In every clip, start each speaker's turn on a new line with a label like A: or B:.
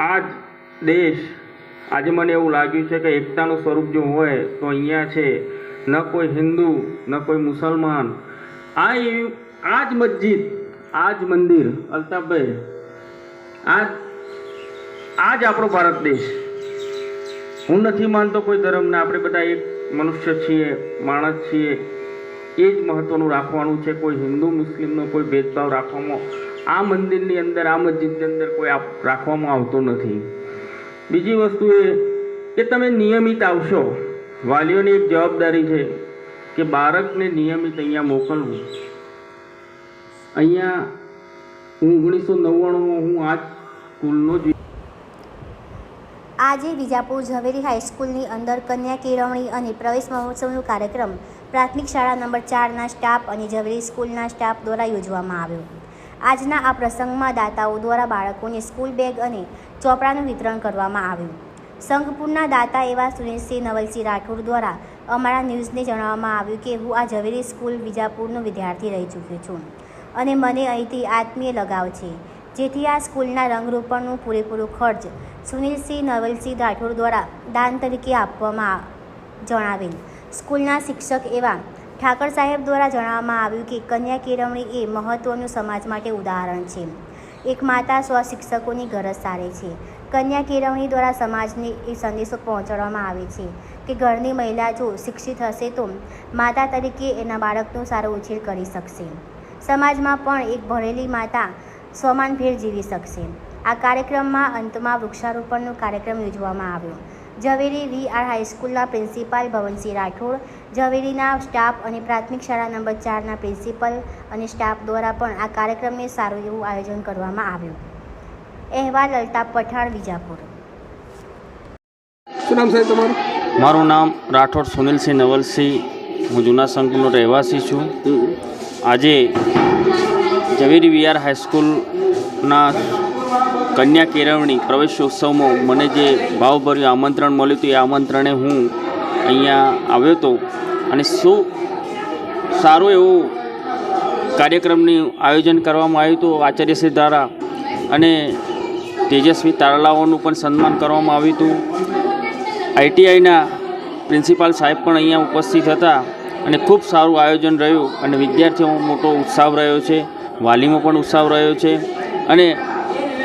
A: આ દેશ, આજે મને એવું લાગ્યું છે કે એકતાનું સ્વરૂપ જો હોય, તો અહીંયા છે, ન કોઈ હિન્દુ, ન કોઈ મુસલમાન. આ આ જ મસ્જિદ, આ જ મંદિર, અલ્તાફભાઈ. આ આ જ આપણો ભારત દેશ. હું નથી માનતો કોઈ ધર્મને. આપણે બધા એક મનુષ્ય છીએ, માણસ છીએ. એ જ મહત્વનું રાખવાનું છે. કોઈ હિન્દુ, મુસ્લિમનો કોઈ ભેદભાવ રાખવામાં આ મંદિરની અંદર, આ મસ્જિદની અંદર કોઈ આપ, રાખવામાં આવતો નથી. બીજી વસ્તુ એ કે તમે નિયમિત આવશો. વાલીઓની એક જવાબદારી છે કે બાળકને નિયમિત અહીંયા મોકલવું. અહીંયા હું ઓગણીસો નવ્વાણુંમાં હું આ સ્કૂલનો જ
B: આજે વિજાપુર ઝવેરી હાઈસ્કૂલની અંદર કન્યા કેળવણી અને પ્રવેશ મહોત્સવનો કાર્યક્રમ પ્રાથમિક શાળા નંબર ચારના સ્ટાફ અને ઝવેરી સ્કૂલના સ્ટાફ દ્વારા યોજવામાં આવ્યો. આજના આ પ્રસંગમાં દાતાઓ દ્વારા બાળકોને સ્કૂલ બેગ અને ચોપડાનું વિતરણ કરવામાં આવ્યું. સંઘપુરના દાતા એવા સુનિલસિંહ નવલસિંહ રાઠોડ દ્વારા અમારા ન્યૂઝને જણાવવામાં આવ્યું કે, હું આ ઝવેરી સ્કૂલ વિજાપુરનો વિદ્યાર્થી રહી ચૂક્યો છું અને મને અહીંથી આત્મીય લગાવ છે. જેથી આ સ્કૂલના રંગરોપણનું પૂરેપૂરો ખર્ચ સુનિલસિંહ નવલસિંહ રાઠોડ દ્વારા દાન તરીકે આપવામાં જણાવેલ. સ્કૂલના શિક્ષક એવા ઠાકર સાહેબ દ્વારા જણાવવામાં આવ્યું કે કન્યા કેળવણી એ મહત્ત્વનું સમાજ માટે ઉદાહરણ છે. એક માતા સ્વ શિક્ષકોની ગરજ સારે છે. કન્યા કેળવણી દ્વારા સમાજને એ સંદેશો પહોંચાડવામાં આવે છે કે ઘરની મહિલા જો શિક્ષિત હશે તો માતા તરીકે એના બાળકનો સારો ઉછેર કરી શકશે. સમાજમાં પણ એક ભણેલી માતા સ્વમાનભેર જીવી શકશે. આ કાર્યક્રમમાં અંતમાં વૃક્ષારોપણનો કાર્યક્રમ યોજવામાં આવ્યો. ઝવેરી વી આર હાઈસ્કૂલના પ્રિન્સિપાલ ભવનસિંહ રાઠોડ ઝવેરીના સ્ટાફ અને પ્રાથમિક શાળા નંબર ચારના પ્રિન્સિપલ અને સ્ટાફ દ્વારા પણ આ કાર્યક્રમને સારું એવું આયોજન કરવામાં આવ્યું. અહેવાલ અલ્તાફ પઠાણ વિજાપુર.
C: શું નામ સાહેબ તમારું?
D: મારું નામ રાઠોડ સુનિલસિંહ નવલસિંહ. હું જૂના સંકુલનો રહેવાસી છું. આજે ઝવેરી વીઆર હાઈસ્કૂલના કન્યા કેળવણી પ્રવેશોત્સવમાં મને જે ભાવભર્યું આમંત્રણ મળ્યું હતું એ આમંત્રણે હું અહીંયા આવ્યો હતો. અને શું સારું એવું કાર્યક્રમનું આયોજન કરવામાં આવ્યું હતું આચાર્યશ્રી દ્વારા. અને તેજસ્વી તારલાઓનું પણ સન્માન કરવામાં આવ્યું હતું. આઈટીઆઈના પ્રિન્સિપાલ સાહેબ પણ અહીંયા ઉપસ્થિત હતા. અને ખૂબ સારું આયોજન રહ્યું. અને વિદ્યાર્થીઓમાં મોટો ઉત્સાહ રહ્યો છે. વાલીમાં પણ ઉત્સાહ રહ્યો છે. અને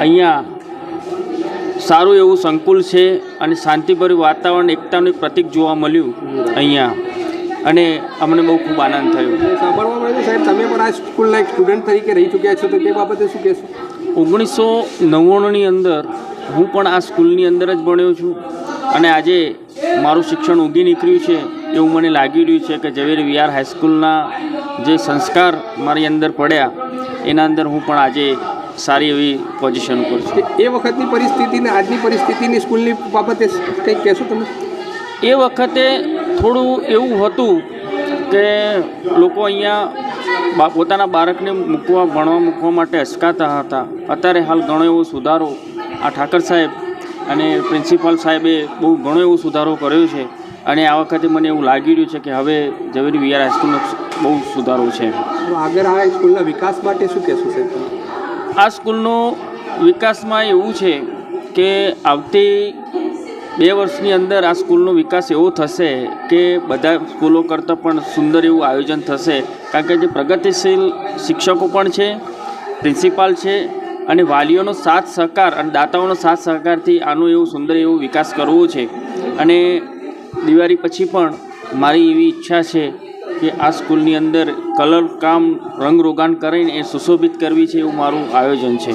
D: અહીંયા સારું એવું સંકુલ છે અને શાંતિભર્યું વાતાવરણ એકતાનું એક પ્રતીક જોવા મળ્યું અહીંયા. અને અમને બહુ ખૂબ આનંદ થયો.
C: સાંભળવા મળ્યું સાહેબ તમે પણ આ સ્કૂલના એક સ્ટુડન્ટ તરીકે રહી ચૂક્યા છો તો તે બાબતે શું કહેશો?
D: ઓગણીસો નવ્વાણુંની અંદર હું પણ આ સ્કૂલની અંદર જ ભણ્યો છું અને આજે મારું શિક્ષણ ઉગી નીકળ્યું છે એવું મને લાગી રહ્યું છે કે ઝવેર વિહાર હાઈસ્કૂલના જે સંસ્કાર મારી અંદર પડ્યા એના અંદર હું પણ આજે સારી એવી પોઝિશન ઉપર છે.
C: એ વખતની પરિસ્થિતિ ને આજની પરિસ્થિતિની સ્કૂલની બાબતે કંઈક કહેશો તમે?
D: એ વખતે થોડું એવું હતું કે લોકો અહીંયા બા પોતાના બાળકને મૂકવા ભણવા મૂકવા માટે અચકાતા હતા. અત્યારે હાલ ઘણો એવો સુધારો આ ઠાકર સાહેબ અને પ્રિન્સિપાલ સાહેબે બહુ ઘણો એવો સુધારો કર્યો છે અને આ વખતે મને એવું લાગી રહ્યું છે કે હવે ઝવેરી વિયાર હાઈસ્કૂલનો બહુ સુધારો છે.
C: આગળ આ સ્કૂલના વિકાસ માટે શું કહેશું સાહેબ?
D: આ સ્કૂલનો વિકાસમાં એવું છે કે આવતી બે વર્ષની અંદર આ સ્કૂલનો વિકાસ એવો થશે કે બધા સ્કૂલો કરતાં પણ સુંદર એવું આયોજન થશે. કારણ કે જે પ્રગતિશીલ શિક્ષકો પણ છે, પ્રિન્સિપાલ છે અને વાલીઓનો સાથ સહકાર અને દાતાઓનો સાથ સહકારથી આનો એવું સુંદર એવો વિકાસ કરવો છે. અને દિવાળી પછી પણ મારી એવી ઈચ્છા છે કે આ સ્કૂલની અંદર કલર કામ રંગરોગાન કરીને એ સુશોભિત કરવી છે એવું મારું આયોજન છે.